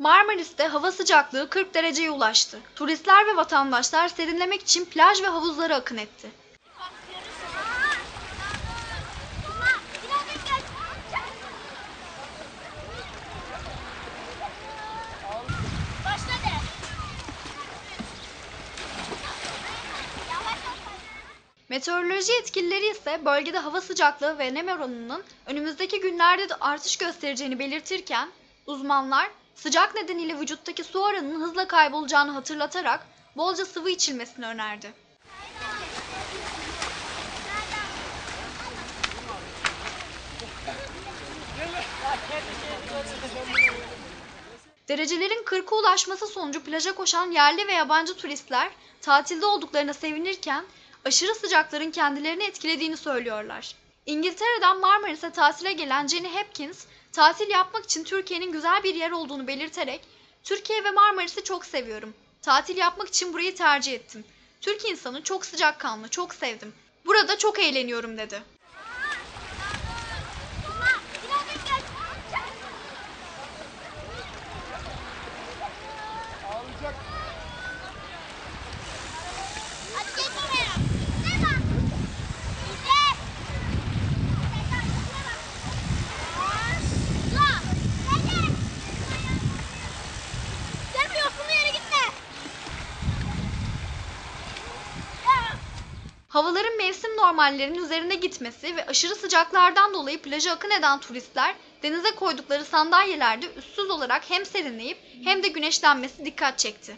Marmaris'te hava sıcaklığı 40 dereceye ulaştı. Turistler ve vatandaşlar serinlemek için plaj ve havuzlara akın etti. Meteoroloji yetkilileri ise bölgede hava sıcaklığı ve nem oranının önümüzdeki günlerde de artış göstereceğini belirtirken uzmanlar sıcak nedeniyle vücuttaki su oranının hızla kaybolacağını hatırlatarak bolca sıvı içilmesini önerdi. Derecelerin 40'a ulaşması sonucu plaja koşan yerli ve yabancı turistler tatilde olduklarına sevinirken aşırı sıcakların kendilerini etkilediğini söylüyorlar. İngiltere'den Marmaris'e tatile gelen Jenny Hopkins, tatil yapmak için Türkiye'nin güzel bir yer olduğunu belirterek, Türkiye ve Marmaris'i çok seviyorum. Tatil yapmak için burayı tercih ettim. Türk insanı çok sıcakkanlı, çok sevdim. Burada çok eğleniyorum dedi. Havaların mevsim normallerinin üzerine gitmesi ve aşırı sıcaklardan dolayı plaja akın eden turistler denize koydukları sandalyelerde üstsüz olarak hem serinleyip hem de güneşlenmesi dikkat çekti.